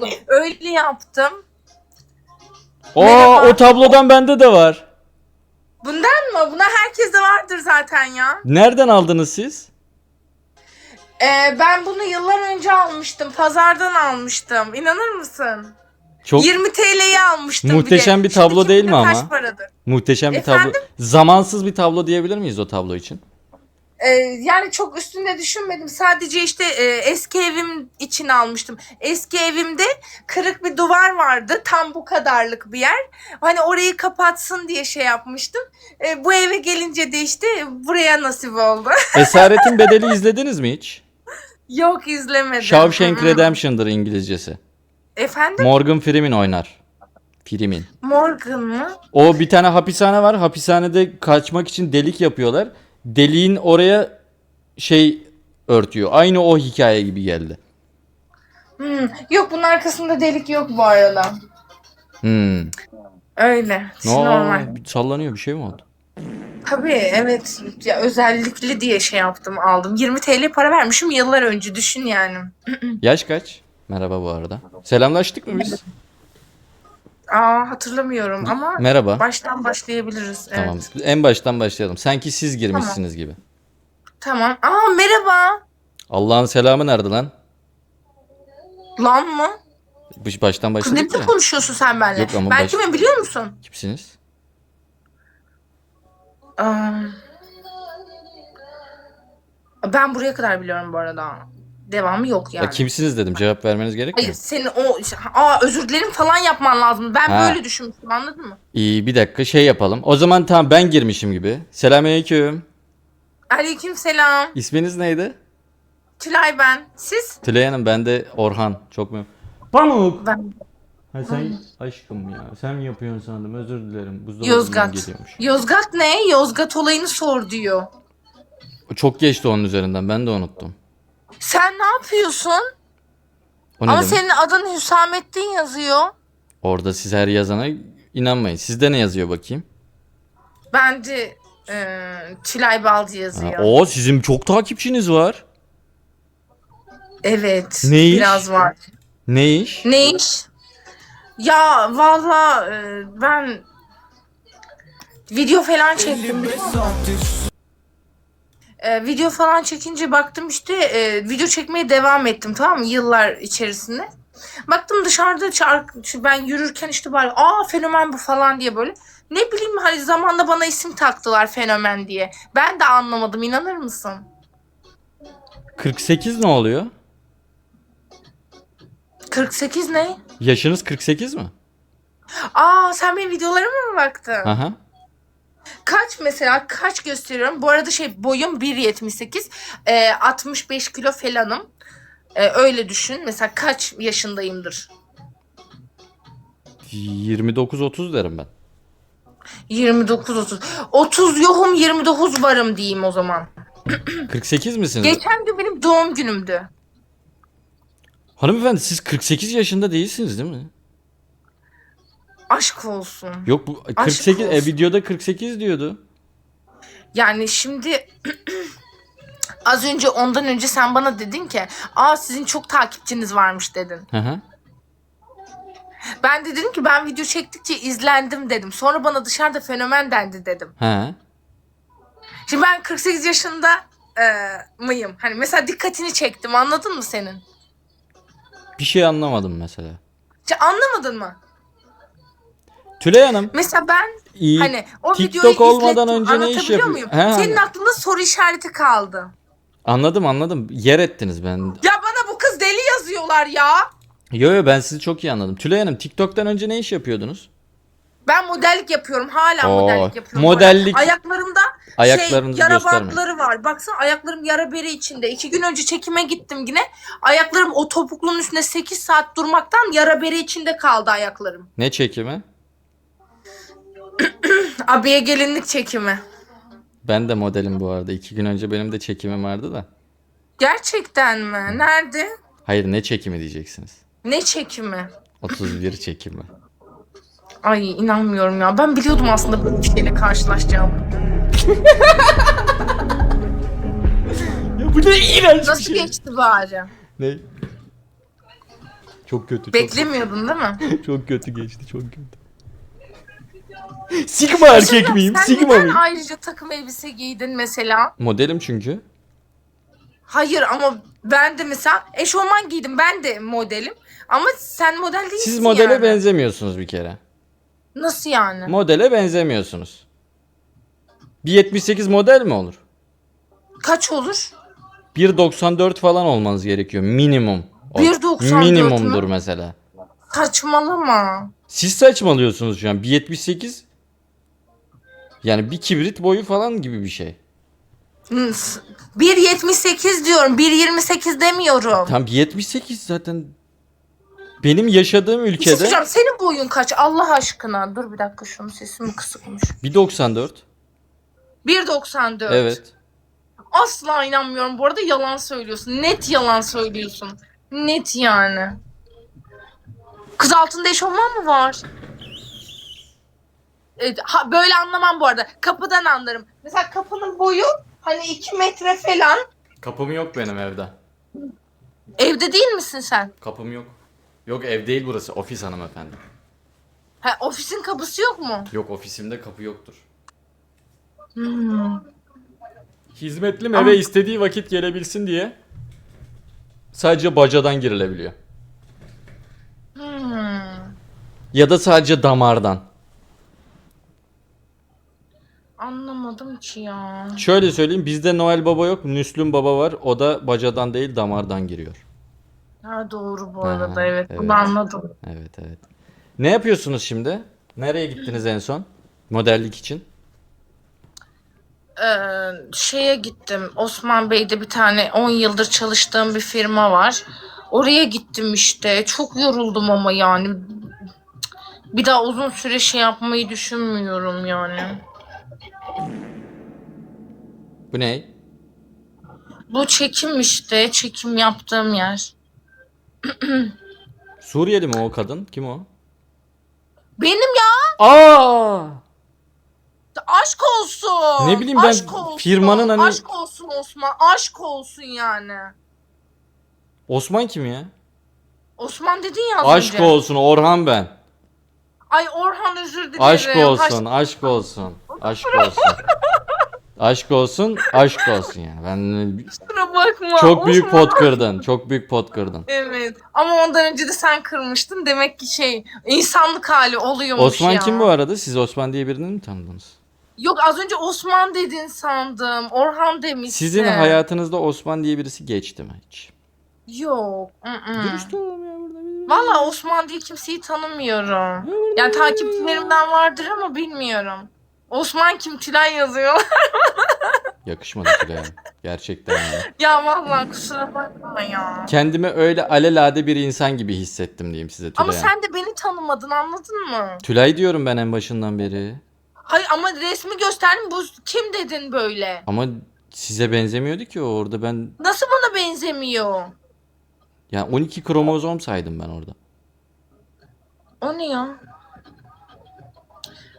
tablo. Öyle yaptım. Oo Merhaba. o tablodan bende de var. Bundan mı? Buna herkeste vardır zaten ya. Nereden aldınız siz? Ee, ben bunu yıllar önce almıştım. Pazardan almıştım. İnanır mısın? Çok 20 TL'ye almıştım Muhteşem bir, de. bir tablo Şimdi değil mi ama? Kaç paradır? muhteşem bir Efendim? tablo. Zamansız bir tablo diyebilir miyiz o tablo için? Ee, yani çok üstünde düşünmedim. Sadece işte e, eski evim için almıştım. Eski evimde kırık bir duvar vardı. Tam bu kadarlık bir yer. Hani orayı kapatsın diye şey yapmıştım. E, bu eve gelince de işte buraya nasip oldu. Esaretin Bedeli izlediniz mi hiç? Yok izlemedim. Shawshank. Redemption'dır İngilizcesi. Efendim? Morgan Freeman oynar. Freeman. Morgan mı? O bir tane hapishane var. Hapishanede kaçmak için delik yapıyorlar. Deliğin oraya şey örtüyor. Aynı o hikaye gibi geldi. Hmm. Yok bunun arkasında delik yok bu arada. Hmm. Öyle. Ne Normal. Sallanıyor bir şey mi oldu? Tabii evet. Ya özellikli diye şey yaptım aldım. 20 TL para vermişim yıllar önce düşün yani. Yaş kaç? Merhaba bu arada. Selamlaştık mı biz? Aa hatırlamıyorum ama Merhaba. baştan başlayabiliriz. Evet. Tamam. En baştan başlayalım. Sanki siz girmişsiniz gibi. Tamam. Aa merhaba. Allah'ın selamı nerede lan? Lan mı? Baştan Kız ne başladık biçim ya. konuşuyorsun sen benimle? Yok ama ben baş- kimim biliyor musun? Kimsiniz? Aa, ben buraya kadar biliyorum bu arada. Devamı yok yani. Ya kimsiniz dedim. Cevap vermeniz gerekmiyor. Hayır senin o aa özür dilerim falan yapman lazım. Ben Ha. böyle düşünmüştüm anladın mı? İyi bir dakika şey yapalım. O zaman tamam ben girmişim gibi. Selamünaleyküm. Aleyküm selam. İsminiz neydi? Tülay ben. Siz? Tülay Hanım ben de Orhan. Çok memnun. Pamuk. Ben. Ha sen aşkım ya. Sen mi yapıyorsun sandım. Özür dilerim. Buzdolabından Yozgat. geliyormuş. Yozgat ne? Yozgat olayını sor diyor. Çok geçti onun üzerinden. Ben de unuttum. Sen ne yapıyorsun? O ne Ama demek? senin adın Hüsamettin yazıyor. Orada siz her yazana inanmayın. Sizde ne yazıyor bakayım? Bence e, Tülay Balcı Ha, yazıyor. o sizin çok takipçiniz var. Evet. Ne iş? Biraz var. Ne iş? Ne iş? Ya valla e, ben video falan çektim. E, video falan çekince baktım işte e, video çekmeye devam ettim tamam mı yıllar içerisinde. Baktım dışarıda şu ben yürürken işte böyle aa fenomen bu falan diye böyle. Ne bileyim hani zamanda bana isim taktılar fenomen diye. Ben de anlamadım inanır mısın? 48 ne oluyor? 48 ne? Yaşınız 48 mi? Aa sen benim videolarıma mı baktın? Aha. Kaç mesela kaç gösteriyorum? Bu arada şey boyum 1.78. Ee, 65 kilo falanım. Ee, öyle düşün. Mesela kaç yaşındayımdır? 29-30 derim ben. 29 30. 30 yokum 29 varım diyeyim o zaman. 48 misiniz? Geçen gün benim doğum günümdü. Hanımefendi siz 48 yaşında değilsiniz değil mi? Aşk olsun. Yok bu 48 e, olsun. videoda 48 diyordu. Yani şimdi az önce ondan önce sen bana dedin ki aa sizin çok takipçiniz varmış dedin. Hı hı. Ben de dedim ki ben video çektikçe izlendim dedim. Sonra bana dışarıda fenomen dendi dedim. He. Şimdi ben 48 yaşında e, mıyım? Hani mesela dikkatini çektim anladın mı senin? Bir şey anlamadım mesela. Hiç anlamadın mı? Tülay Hanım Mesela ben iyi. hani o TikTok videoyu olmadan izlettim, önce ne iş yapıyor? muyum? He, Senin aklında soru işareti kaldı. Anladım anladım. Yer ettiniz ben. Ya bana bu kız deli yazıyorlar ya. Yo yo ben sizi çok iyi anladım. Tülay Hanım TikTok'tan önce ne iş yapıyordunuz? Ben modellik yapıyorum. Hala Oo, modellik yapıyorum. modellik- Ayaklarımda Ayaklarınızı şey, yara bantları var. Baksana ayaklarım yara beri içinde. İki gün önce çekime gittim yine. Ayaklarım o topuklunun üstünde 8 saat durmaktan yara beri içinde kaldı ayaklarım. Ne çekimi? Abiye gelinlik çekimi. Ben de modelim bu arada. İki gün önce benim de çekimim vardı da. Gerçekten mi? Nerede? Hayır ne çekimi diyeceksiniz. Ne çekimi? 31 çekimi. Ay inanmıyorum ya. Ben biliyordum aslında böyle bir şeyle karşılaşacağımı. Ya bu ne iğrenç Nasıl geçti bari? Ne? Çok kötü. Çok, Beklemiyordun değil mi? çok kötü geçti. Çok kötü. Sigma erkek miyim? Sen Sigma neden mıyım? ayrıca takım elbise giydin mesela? Modelim çünkü. Hayır ama ben de mesela eşofman giydim. Ben de modelim. Ama sen model değilsin Siz modele yani. benzemiyorsunuz bir kere. Nasıl yani? Modele benzemiyorsunuz. 1.78 model mi olur? Kaç olur? 1.94 falan olmanız gerekiyor minimum. O- 1.94 Minimumdur mü? mesela. Saçmalama. Siz saçmalıyorsunuz şu an. 1.78 yani bir kibrit boyu falan gibi bir şey. Hmm, s- 1.78 diyorum. 1.28 demiyorum. Tam 1.78 zaten benim yaşadığım Bir şey ülkede söyleyeceğim. Senin boyun kaç? Allah aşkına. Dur bir dakika şunun sesi mi kısıkmış? 1.94. 1.94. Evet. Asla inanmıyorum. Bu arada yalan söylüyorsun. Net yalan söylüyorsun. Net yani. Kız altında eşofman mı var? Evet, ha, böyle anlamam bu arada. Kapıdan anlarım. Mesela kapının boyu hani 2 metre falan. Kapım yok benim evde. Evde değil misin sen? Kapım yok. Yok ev değil burası. Ofis hanımefendi. Ha, ofisin kapısı yok mu? Yok ofisimde kapı yoktur. Hmm. Hizmetlim eve istediği vakit gelebilsin diye sadece bacadan girilebiliyor. Hmm. Ya da sadece damardan. Anlamadım ki ya. Şöyle söyleyeyim bizde Noel Baba yok. Müslüm Baba var. O da bacadan değil damardan giriyor. Ha doğru bu Ha, arada evet. evet. Bunu anladım. Evet evet. Ne yapıyorsunuz şimdi? Nereye gittiniz en son? Modellik için. Ee, şeye gittim. Osman Bey'de bir tane 10 yıldır çalıştığım bir firma var. Oraya gittim işte. Çok yoruldum ama yani. Bir daha uzun süre şey yapmayı düşünmüyorum yani. Bu ne? Bu çekim işte. Çekim yaptığım yer. Suriyeli mi o kadın? Kim o? Benim ya Aa! aşk olsun. Ne bileyim ben Aşk olsun. firmanın hani- Aşk olsun Osman. Aşk olsun yani. Osman kim ya? Osman dedin ya az Aşk önce. olsun Orhan ben. Ay Orhan özür dilerim. Aşk olsun, Aşk- aşk olsun. Aşk olsun. Aşk olsun, aşk olsun yani. Ben Kusura bakma. çok büyük Osman. pot kırdın. Çok büyük pot kırdın. Evet. Ama ondan önce de sen kırmıştın. Demek ki şey insanlık hali oluyormuş Osman ya. kim bu arada? Siz Osman diye birini mi tanıdınız? Yok az önce Osman dedin sandım. Orhan demişsin. Sizin hayatınızda Osman diye birisi geçti mi hiç? Yok. ı-ı. Dürüst olalım ya burada. Valla Osman diye kimseyi tanımıyorum. Yani takipçilerimden vardır ama bilmiyorum. Osman kim? Tülay yazıyor. Yakışmadı Tülay. Gerçekten ya. ya valla kusura bakma ya. Kendimi öyle alelade bir insan gibi hissettim diyeyim size Tülay. Ama sen de beni tanımadın anladın mı? Tülay diyorum ben en başından beri. Hayır ama resmi gösterdim. Bu kim dedin böyle? Ama size benzemiyordu ki o orada ben Nasıl bana benzemiyor? ya 12 kromozom saydım ben orada. O ne ya?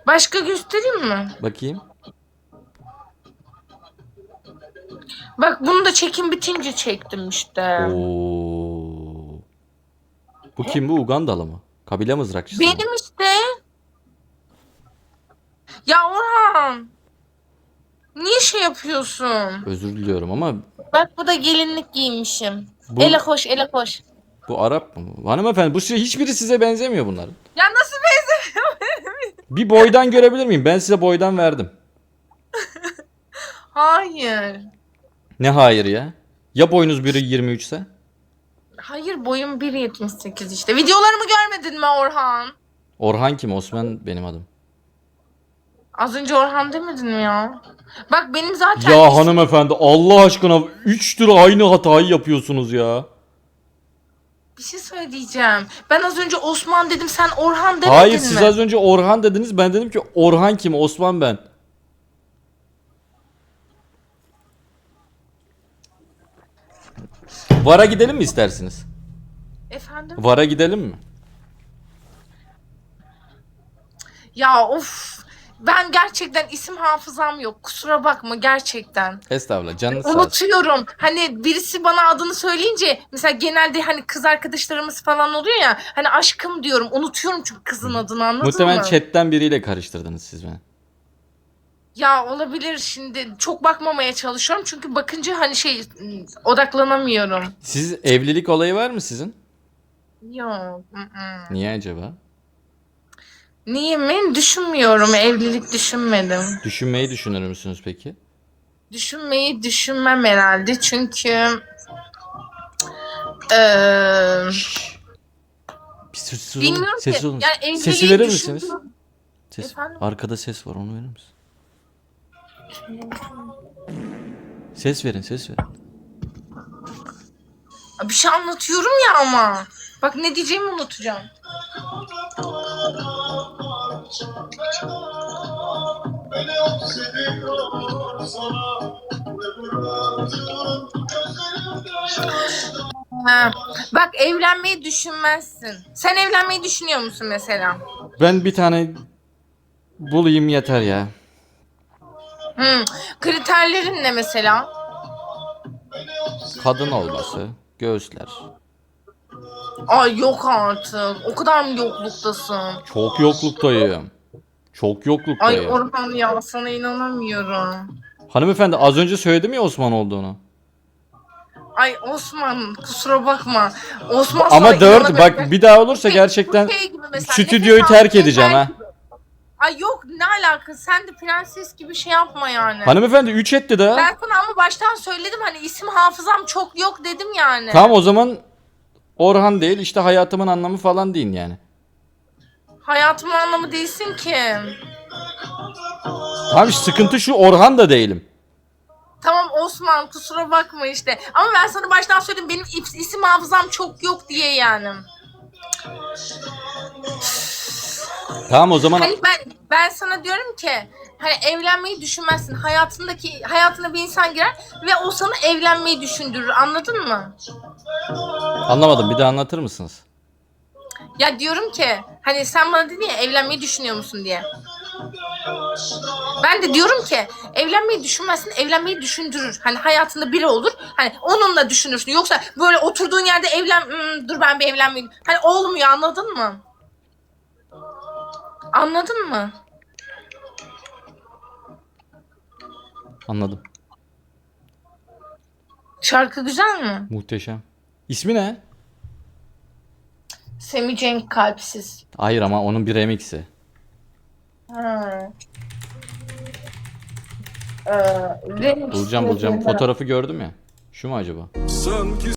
Başka göstereyim mi? Bakayım. Bak bunu da çekim bitince çektim işte. Oo. Bu kim bu Ugandalı mı? Kabile mızrakçısı mı? Benim işte. Ya Orhan. Niye şey yapıyorsun? Özür diliyorum ama Bak bu da gelinlik giymişim. bu, Ele koş, ele koş. bu Arap mı? Hanımefendi bu size, hiçbiri size benzemiyor bunların. Bir boydan görebilir miyim? Ben size boydan verdim. Hayır. Ne hayır ya? Ya boyunuz biri 23 ise? Hayır boyum 1.78 işte. Videolarımı görmedin mi Orhan? Orhan kim? Osman benim adım. Az önce Orhan demedin mi ya? Bak benim zaten... Ya hanımefendi Allah aşkına 3 lira aynı hatayı yapıyorsunuz ya. Bir şey söyleyeceğim. Ben az önce Osman dedim sen Orhan demedin Hayır mi? siz az önce Orhan dediniz. Ben dedim ki Orhan kim? Osman ben. Vara gidelim mi istersiniz? Efendim? Vara gidelim mi? Ya of. Ben gerçekten isim hafızam yok. Kusura bakma gerçekten. Estağfurullah canınız sağ olsun. Unutuyorum. Hani birisi bana adını söyleyince mesela genelde hani kız arkadaşlarımız falan oluyor ya hani aşkım diyorum. Unutuyorum çünkü kızın adını anladın Muhtemelen mı? chatten biriyle karıştırdınız siz beni. Ya olabilir şimdi çok bakmamaya çalışıyorum çünkü bakınca hani şey odaklanamıyorum. Siz evlilik olayı var mı sizin? Yok. ı-ı. Niye acaba? Niye mi? Düşünmüyorum. Evlilik düşünmedim. Düşünmeyi düşünür müsünüz peki? Düşünmeyi düşünmem herhalde çünkü eee Bir sessiz olun. bilmiyorum ki. olun. Yani evliliği Sesi verir düşündüm. misiniz? Ses. Efendim? Arkada ses var onu verir misin? Ses verin ses verin. Bir şey anlatıyorum ya ama. Bak ne diyeceğimi unutacağım. Beni sana Ha. Bak evlenmeyi düşünmezsin. Sen evlenmeyi düşünüyor musun mesela? Ben bir tane bulayım yeter ya. Hmm. Kriterlerin ne mesela? Kadın olması, göğüsler. Ay yok artık. O kadar mı yokluktasın? Çok yokluktayım. Çok Ay yokluktayım. Orhan ya sana inanamıyorum. Hanımefendi az önce söyledim ya Osman olduğunu. Ay Osman kusura bakma. Osman Ama dört inanamıyorum. bak bir daha olursa Şey, gerçekten bu şey gibi mesela, stüdyoyu nefes terk edeceğim ha. Ay yok ne alaka sen de prenses gibi şey yapma yani. Hanımefendi 3 etti daha. Ben sana ama baştan söyledim hani isim hafızam çok yok dedim yani. Tamam o zaman Orhan değil işte hayatımın anlamı falan deyin yani. Hayatımın anlamı değilsin ki. Tamam işte sıkıntı şu Orhan da değilim. Tamam Osman kusura bakma işte. Ama ben sana baştan söyledim benim is- isim hafızam çok yok diye yani. Tamam o zaman Hani ben ben sana diyorum ki hani evlenmeyi düşünmezsin. Hayatındaki hayatına bir insan girer ve o sana evlenmeyi düşündürür. Anladın mı? anlamadım bir daha anlatır mısınız? Ya diyorum ki hani sen bana dedin ya evlenmeyi düşünüyor musun diye. Ben de diyorum ki evlenmeyi düşünmezsin, evlenmeyi düşündürür. Hani hayatında biri olur. Hani onunla düşünürsün. Yoksa böyle oturduğun yerde evlen "Hmm, dur ben bir evlenmeyeyim. Hani olmuyor anladın mı? Anladın mı? Anladım. Şarkı güzel mi? Muhteşem. İsmi ne? Semih Cenk kalpsiz. Hayır ama onun bir remixi. Ha. Ee, remix Bulacağım bulacağım. Fotoğrafı gördüm ya. Şu mu acaba? Sanki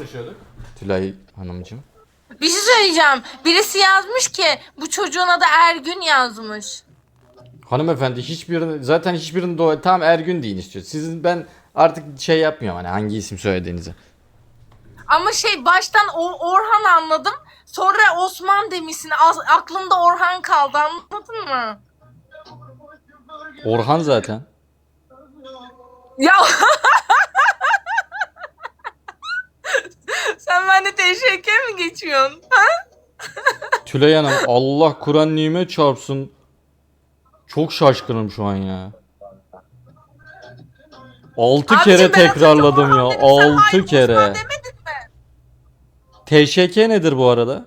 konuşuyorduk? Tülay Hanımcığım. Bir şey söyleyeceğim. Birisi yazmış ki bu çocuğun adı Ergün yazmış. Hanımefendi hiçbirini zaten hiçbirini doğru tam Ergün deyin istiyor. Sizin ben artık şey yapmıyorum hani hangi isim söylediğinizi. Ama şey baştan o Orhan anladım. Sonra Osman demişsin. Az, aklımda Orhan kaldı anladın mı? Orhan zaten. Ya Sen bende teşekkür mi geçiyorsun? Ha? Tülay Hanım Allah Kur'an nimet çarpsın. Çok şaşkınım şu an ya. Altı Abicim, kere ben tekrarladım ya. Dedim, sen hayır kere. Osman demedin mi? TŞK nedir bu arada?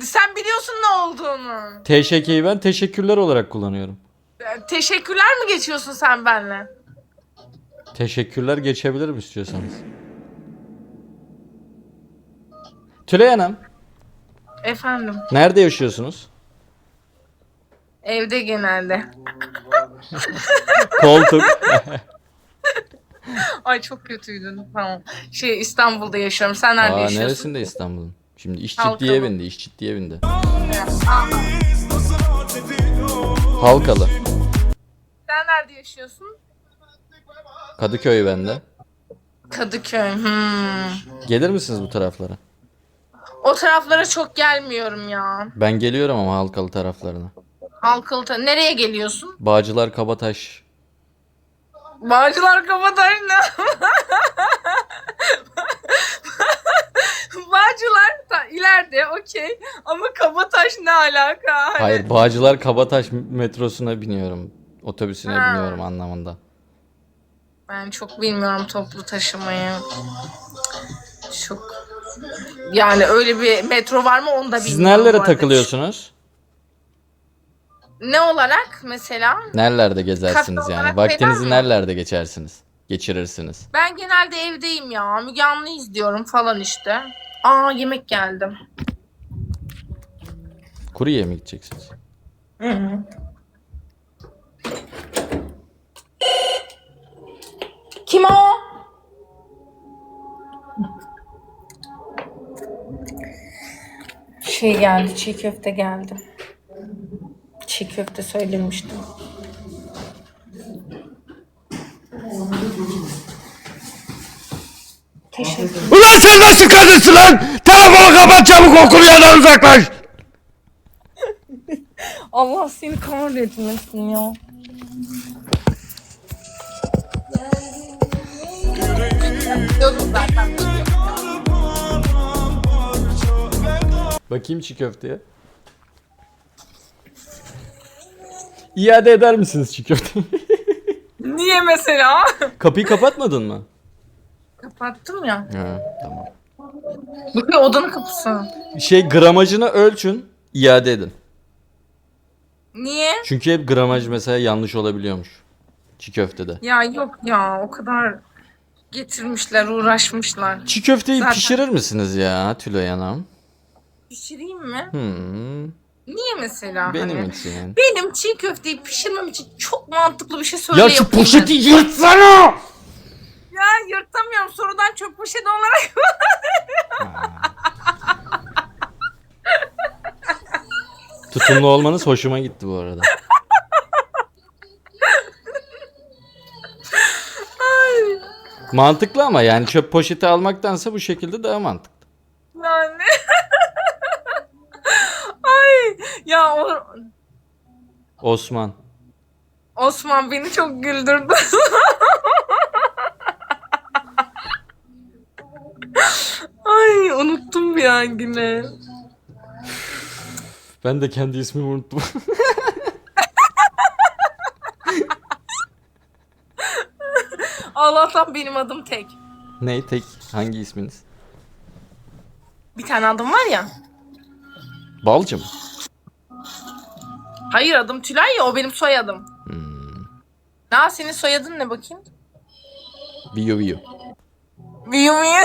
Sen biliyorsun ne olduğunu. TŞK'yi ben teşekkürler olarak kullanıyorum. Ee, Teşekkürler mi geçiyorsun sen benimle? Teşekkürler geçebilirim istiyorsanız. Tülay Hanım, Efendim. nerede yaşıyorsunuz? Evde genelde. Koltuk. Ay çok kötüydün. Tamam. Şey İstanbul'da yaşıyorum. Sen nerede Aa, yaşıyorsun? neresinde İstanbul'un? Şimdi iş Halkalı. ciddi evinde, iş ciddi evinde. Biz nasıl rahat ediyor Halkalı. Sen nerede yaşıyorsun? Kadıköy bende. Kadıköy. Hmm. Gelir misiniz bu taraflara? O taraflara çok gelmiyorum ya. Ben geliyorum ama Halkalı taraflarına. Halkalı ta- Nereye geliyorsun? Bağcılar Kabataş. Bağcılar Kabataş ne? Bağcılar ta, ileride okey ama Kabataş ne alaka? Hani- Hayır Bağcılar Kabataş metrosuna biniyorum. Otobüsüne Ha. biniyorum anlamında. Ben çok bilmiyorum toplu taşımayı. Çok yani öyle bir metro var mı onu da Siz bilmiyorum. bu nerelere arada. takılıyorsunuz? Ne olarak mesela? Nerelerde gezersiniz Kafe yani? olarak Vaktinizi mi? nerelerde geçersiniz? Geçirirsiniz. Ben genelde evdeyim ya. Müge Anlı izliyorum falan işte. Aa yemek geldi. Kuruye mi gideceksiniz? Kim o? Şey geldi, çiğ köfte geldi. Çiğ köfte söylemiştim. Teşekkür Ulan sen nasıl kadınsın lan? Telefonu kapat çabuk okul yerden uzaklaş. Allah seni kahretmesin ya. Bakayım çiğ köfteye. İade eder misiniz çiğ köfteyi? Niye mesela? Kapıyı kapatmadın mı? Kapattım ya. Ha, tamam. Bu ne odanın kapısı? Şey gramajını ölçün, iade edin. Niye? Çünkü hep gramaj mesela yanlış olabiliyormuş. Çiğ köftede. Ya yok ya o kadar getirmişler uğraşmışlar. Çiğ köfteyi Zaten- pişirir misiniz ya Tülay Hanım? Pişireyim mi? Hmm, Niye mesela? benim hani? için. Benim çiğ köfteyi pişirmem için çok mantıklı bir şey söyle Ya şu poşeti ben. yırtsana. Ya yırtamıyorum sorudan çöp poşeti olarak. Tutumlu olmanız hoşuma gitti bu arada. Mantıklı ama yani çöp poşeti almaktansa bu şekilde daha mantıklı. Yani. Ay ya o Osman. Osman beni çok güldürdü. Ay unuttum bir an yine. Ben de kendi ismimi unuttum. Allah'tan benim adım tek. ne tek hangi isminiz? Bir tane adım var ya. Balcı mı? Hayır adım Tülay ya o benim soyadım. Hmm. Ne senin soyadın ne bakayım? Biyo biyo. Viyu viyu.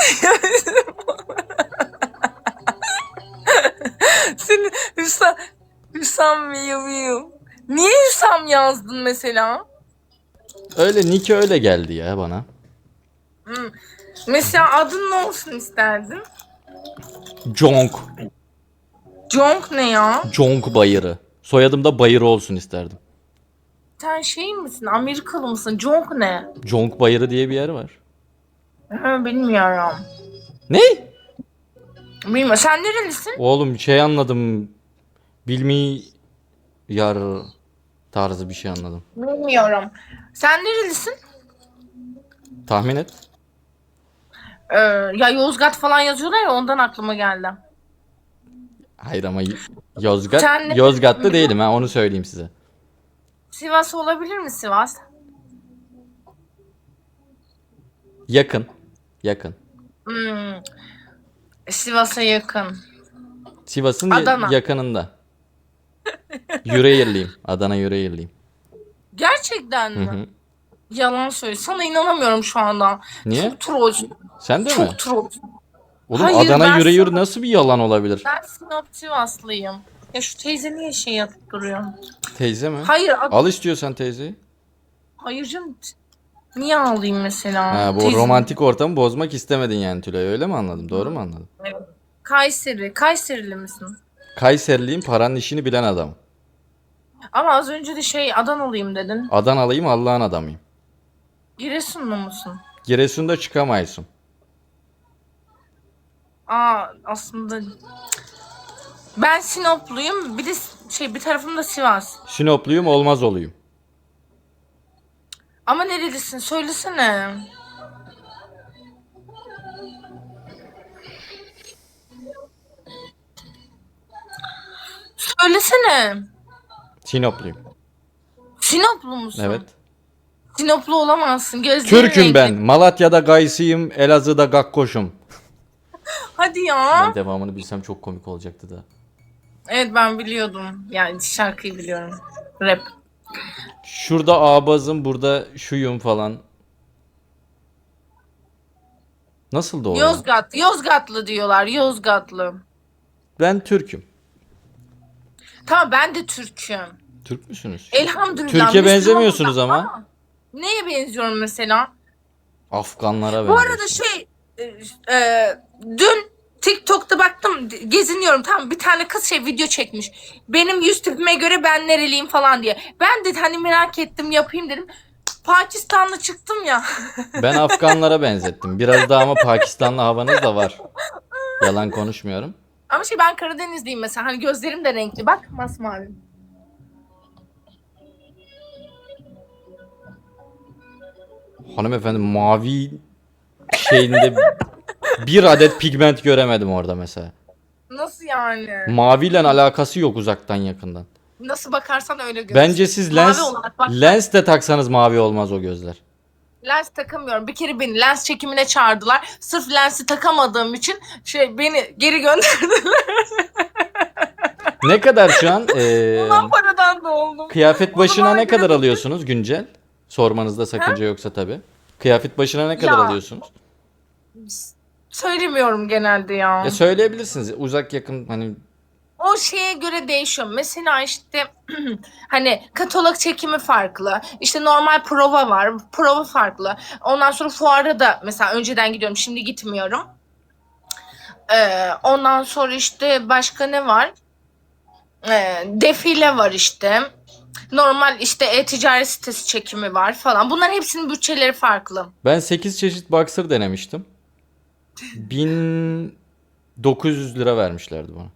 Senin Hüsam, Hüsam viyu viyu. Niye Hüsam yazdın mesela? Öyle Niki öyle geldi ya bana. Mesela adın ne olsun isterdin? Jonk. Jonk ne ya? Jonk Bayırı. Soyadım da Bayırı olsun isterdim. Sen şey misin? Amerikalı mısın? Jonk ne? Jonk Bayırı diye bir yer var. Ha, bilmiyorum. Ne? Bilmiyorum. Sen nerelisin? Oğlum şey anladım. Bilmi yar tarzı bir şey anladım. Bilmiyorum. Sen nerelisin? Tahmin et. Ee, ya Yozgat falan yazıyorlar ya ondan aklıma geldi. Hayır ama Yozgat Sen ne- Yozgatlı değilim ha onu söyleyeyim size. Sivas olabilir mi Sivas? Yakın. Yakın. Hmm. Sivas'a yakın. Sivas'ın ya- Adana. yakınında. Yüreğirliyim. Adana Yüreğirliyim. Gerçekten Hı mi? hı. Yalan söyle. Sana inanamıyorum şu anda. Niye? Çok troll. Sen de mi? Çok troll. Oğlum Hayır, Adana ben Yüreğir sana- nasıl bir yalan olabilir? Ben Sinop Sivaslıyım. Ya şu teyze niye şey yapıp duruyor? Teyze mi? Hayır, ad- Al istiyorsan teyzeyi. hayır canım. Niye ağlayayım mesela? Ha, bu Teyze- romantik ortamı bozmak istemedin yani Tülay öyle mi anladım? Doğru mu anladım? Kayseri. Kayserili misin? Kayseriliyim paranın işini bilen adam. Ama az önce de şey Adanalıyım dedin. Adanalıyım Allah'ın adamıyım. Giresunlu musun? Giresun'da çıkamayısın. Aa aslında ben Sinopluyum. Bir de şey bir tarafım da Sivas. Sinopluyum olmaz olayım. Ama nerelisin? Söylesene. Söylesene. Sinopluyum. Sinoplu musun? Evet. Sinoplu olamazsın. Gözlerin Türk'üm renkli. ben. Malatya'da gaysıyım, Elazığ'da gakkoşum. Hadi ya. Ben devamını bilsem çok komik olacaktı da. Evet ben biliyordum. Yani şarkıyı biliyorum. Rap. Şurada ağbazım, burada şuyum falan. Nasıl ya? Yozgat. Yozgatlı diyorlar. Yozgatlı. Ben Türk'üm. Tamam ben de Türk'üm. Türk müsünüz? Elhamdülillah. Türkiye Müslümanım benzemiyorsunuz ama. Neye benziyorum mesela? Afganlara Bu arada benziyorsun. şey e, e, dün TikTok'ta baktım geziniyorum tam bir tane kız şey video çekmiş. Benim yüz tipime göre ben nereliyim falan diye. Ben de hani merak ettim yapayım dedim. Pakistanlı çıktım ya. Ben Afganlara benzettim. Biraz daha ama Pakistanlı havanız da var. Yalan konuşmuyorum. Ama şey ben Karadenizliyim mesela. Hani gözlerim de renkli. Bak masmavi. Hanımefendi mavi şeyinde bir adet pigment göremedim orada mesela. Nasıl yani? Maviyle alakası yok uzaktan yakından. Nasıl bakarsan öyle görürsün. Bence siz Mavi lens olarak bak. lens de taksanız mavi olmaz o gözler. Lens takamıyorum. Bir kere beni lens çekimine çağırdılar. Sırf lensi takamadığım için şey beni geri gönderdiler. Ne kadar şu an eee, Ulan paradan da oldum. kıyafet başına ne kadar alıyorsunuz güncel? Sormanızda sakınca yoksa tabi. Kıyafet başına ne kadar Ya. alıyorsunuz? Söylemiyorum genelde ya. Ya söyleyebilirsiniz. Uzak yakın hani O şeye göre değişiyor. Mesela işte hani katalog çekimi farklı. İşte normal prova var. Prova farklı. Ondan sonra fuara da mesela önceden gidiyorum. Şimdi gitmiyorum. Ee, ondan sonra işte başka ne var? Ee, defile var işte. Normal işte e-ticaret sitesi çekimi var falan. Bunların hepsinin bütçeleri farklı. ben 8 çeşit boxer denemiştim. 1900 lira vermişlerdi bana.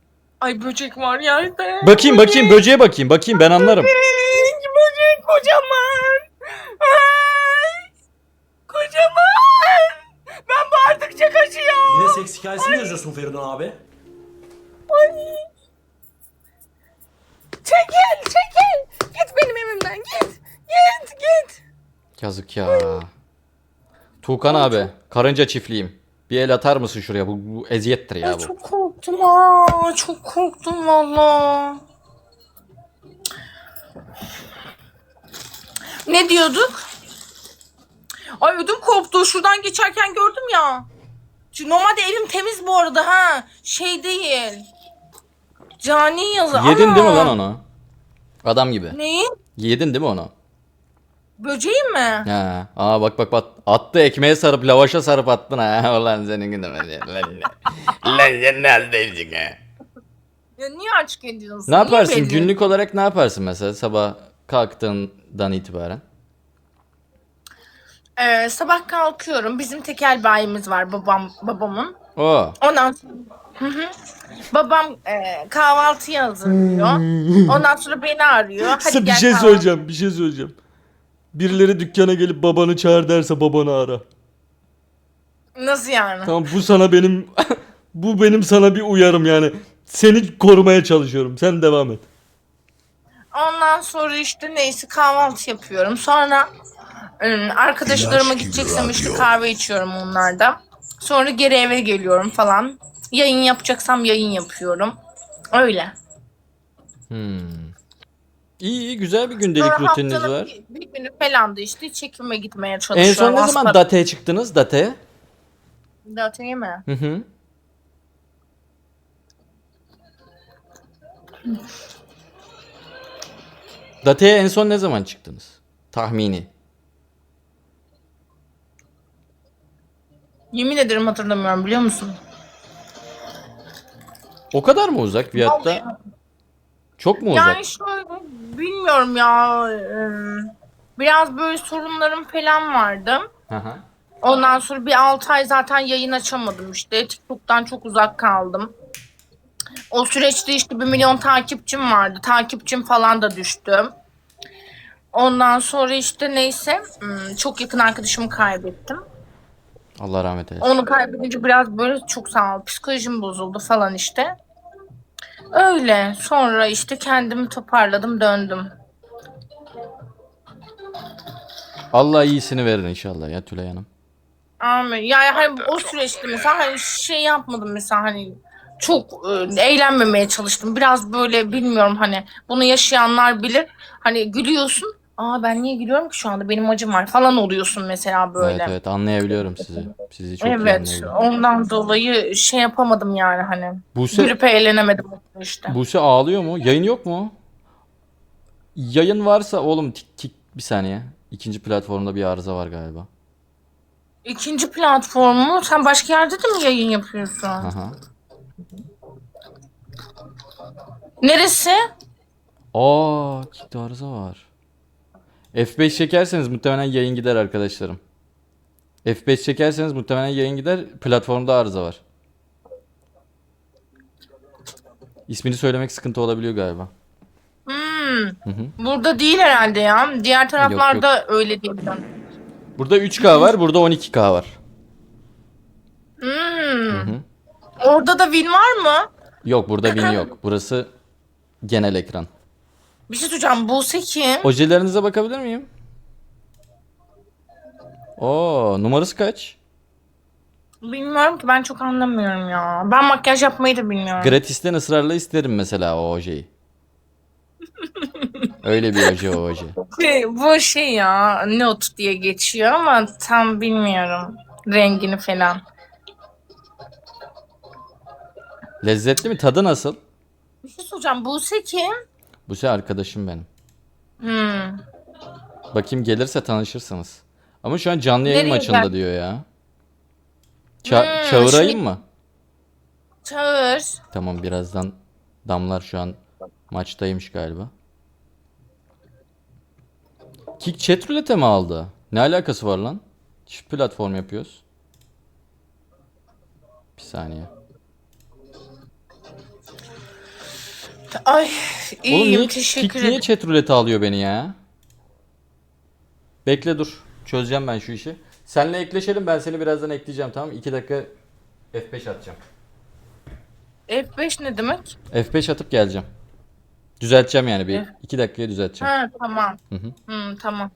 Ay böcek var yerde. Bakayım bakayım böceğe bakayım bakayım ben anlarım. Böcek kocaman. Ay, kocaman. Ben bağırdıkça kaçıyor. Yine seks hikayesi mi yazıyorsun Feridun abi? Çekil çekil. Git benim evimden git. Git git. Yazık ya. Tuğkan abi karınca çiftliğim. Bir el atar mısın şuraya? Bu, bu eziyettir ya Ay, bu. çok korktum ha. Çok korktum valla. Ne diyorduk? Ay ödüm koptu. Şuradan geçerken gördüm ya. Çünkü Normalde evim temiz bu arada ha. Şey değil. Cani yazı. Yedin Ana. değil mi lan onu? Adam gibi. Neyi? Yedin değil mi onu? Böceği mi? Ha. Aa bak bak bak. Attı ekmeğe sarıp lavaşa sarıp attın ha. Ulan senin gidemedi. Lan, lan sen ne haldeydin ha? Ya niye açık ediyorsun? Ne Niye yaparsın? belli? Günlük olarak ne yaparsın mesela sabah kalktığından itibaren? Ee, sabah kalkıyorum. Bizim tekel bayimiz var babam babamın. Oo. Ondan sonra Hı hı. babam e, kahvaltıyı hazırlıyor. Ondan sonra beni arıyor. Hadi Size bir gel şey kahvaltı- söyleyeceğim, bir şey söyleyeceğim. Birileri dükkana gelip babanı çağır derse babanı ara. Nasıl yani? Tamam bu sana benim bu benim sana bir uyarım yani. Seni korumaya çalışıyorum. Sen devam et. Ondan sonra işte neyse kahvaltı yapıyorum. Sonra e, arkadaşlarıma gideceksem işte kahve içiyorum onlarda. Sonra geri eve geliyorum falan. Yayın yapacaksam yayın yapıyorum. Öyle. Hmm. İyi iyi güzel bir gündelik Sonra rutininiz haftanın var. Bir, bir günü falan da işte çekime gitmeye En çalışıyorum. son ne zaman Aspar- dateye çıktınız? Dateye? Dateye mi? Hı hı. Dateye en son ne zaman çıktınız? Tahmini. Yemin ederim hatırlamıyorum biliyor musun? O kadar mı uzak bir hatta? Vallahi. Çok mu uzak? Yani şöyle bilmiyorum ya. e, Biraz böyle sorunlarım falan vardı. Hı hı. Ondan sonra bir 6 ay zaten yayın açamadım işte. TikTok'tan çok uzak kaldım. O süreçte işte bir milyon takipçim vardı. Takipçim falan da düştü. Ondan sonra işte neyse hmm, çok yakın arkadaşımı kaybettim. Allah rahmet eylesin. Onu kaybedince biraz böyle çok sağ ol psikolojim bozuldu falan işte. Öyle. Sonra işte kendimi toparladım döndüm. Allah iyisini verir inşallah ya Tülay Hanım. Amin. Yani hani o süreçte mesela hani şey yapmadım mesela hani çok e, eğlenmemeye çalıştım. Biraz böyle bilmiyorum hani bunu yaşayanlar bilir. Hani gülüyorsun. Aa ben niye gülüyorum ki şu anda benim acım var falan oluyorsun mesela böyle. Evet evet anlayabiliyorum sizi. Sizi çok iyi Evet, anlayabiliyorum. ondan dolayı şey yapamadım yani hani. Buse, Gülüp eğlenemedim süreçte. Buse ağlıyor mu? Yayın yok mu? Yayın varsa oğlum tik tik bir saniye. İkinci platformda bir arıza var galiba. İkinci platformu sen başka yerde de mi yayın yapıyorsun? Aha. Neresi? Aa, kickte arıza var. F5 çekerseniz muhtemelen yayın gider arkadaşlarım. F5 çekerseniz muhtemelen yayın gider. Platformda arıza var. İsmini söylemek sıkıntı olabiliyor galiba. Hmm. Hı hı. Burada değil herhalde ya. Diğer taraflarda öyle değil. Burada 3K var, burada 12K var. Hmm. Hı hı. Orada da win var mı? Yok burada win yok. Burası genel ekran. Bir şey soracağım. Buse kim? Ojelerinize bakabilir miyim? Oo, numarası kaç? Bilmiyorum ki ben çok anlamıyorum ya. Ben makyaj yapmayı da bilmiyorum. Gratisten ısrarla isterim mesela o ojeyi. Öyle bir oje o oje. Şey, bu şey ya nude diye geçiyor ama tam bilmiyorum rengini falan. Lezzetli mi? Tadı nasıl? Bir şey soracağım. Buse kim? Bu şey arkadaşım benim. Hmm. Bakayım gelirse tanışırsınız. Ama şu an canlı yayın Nereye maçında gel- diyor ya. Ça- Hmm, çağırayım şey- mı? Çağır. Tamam birazdan damlar şu an maçtaymış galiba. Kick chat roulette mi aldı? Ne alakası var lan? Çift platform yapıyoruz. Bir saniye. Ay Oğlum iyiyim niye, teşekkür Kick niye ederim. chat roulette alıyor beni ya? Bekle dur. Çözeceğim ben şu işi. Senle ekleşelim ben seni birazdan ekleyeceğim tamam mı? 2 dakika F5 atacağım. F5 ne demek? F5 atıp geleceğim. Düzelteceğim yani bir. F- 2 dakikaya düzelteceğim. Ha tamam. Hı hı. Hmm, tamam.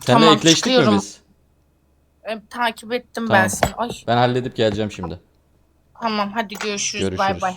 Seninle tamam, ekleştik mi çıkıyorum. biz? E, takip ettim Tamam. ben seni. Ay Ben halledip geleceğim şimdi. tamam hadi görüşürüz. Görüşürüz. Bay bay.